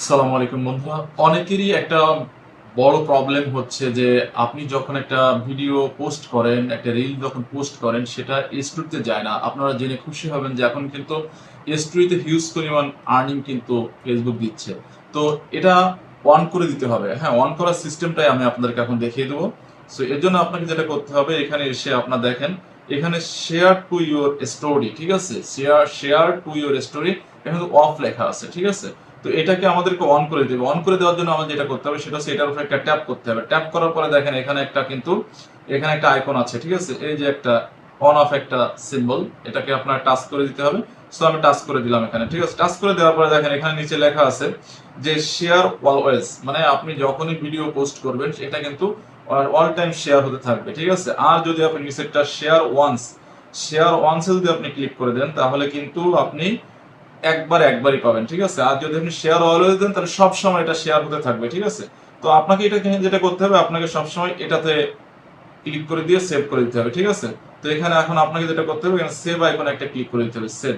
আসসালামু আলাইকুম বন্ধুরা। অনেকেরই একটা বড় প্রবলেম হচ্ছে যে আপনি যখন একটা ভিডিও পোস্ট করেন, একটা রিল যখন পোস্ট করেন, সেটা স্টোরিতে যায় না। আপনারা জেনে খুশি হবেন যে এখন কিন্তু স্টোরিতে হিউজ পরিমাণ আর্নিং কিন্তু ফেসবুক দিচ্ছে। তো এটা অন করে দিতে হবে। হ্যাঁ অন করার সিস্টেমটাই আমি আপনাদেরকে এখন দেখিয়ে দেবো। সো এর জন্য আপনাকে যেটা করতে হবে, এখানে এসে আপনার দেখেন, এখানে শেয়ার টু ইউর স্টোরি ঠিক আছে? Share share to your story এখানে অফ লেখা আছে, ঠিক আছে? তো এটাকে আমাদেরকে অন করে দেবে। অন করে দেওয়ার জন্য আমাদের যেটা করতে হবে, সেটা হচ্ছে এটার উপরে একটা ট্যাপ করতে হবে। ট্যাপ করার পরে দেখেন এখানে একটা কিন্তু, এখানে একটা আইকন আছে, ঠিক আছে? এই যে একটা অন অফ একটা সিম্বল এটাকে আপনার টাচ করে দিতে হবে। সো আমি টাচ করে দিলাম এখানে, ঠিক আছে? টাচ করে দেওয়ার পরে দেখেন এখানে নিচে লেখা আছে যে শেয়ার অলওয়েজ মানে আপনি যখনই ভিডিও পোস্ট করবেন এটা কিন্তু অল টাইম শেয়ার হতে থাকবে, ঠিক আছে? আর যদি আপনি নিচেরটা শেয়ার ওয়ান্স শেয়ার ওয়ান্সে যদি আপনি ক্লিক করে দেন, তাহলে কিন্তু আপনি একবার একবারই পাবেন, ঠিক আছে? আর যদি আপনি শেয়ার অলওয়েজ দেন, তাহলে সবসময় এটা শেয়ার হতে থাকবে, ঠিক আছে? তো আপনাকে এটা যেটা করতে হবে, আপনাকে সবসময় এটাতে ক্লিক করে দিয়ে সেভ করে দিতে হবে, ঠিক আছে? তো এখানে এখন আপনাকে যেটা করতে হবে সেভ আইকনে একটা ক্লিক করে দিতে হবে সেভ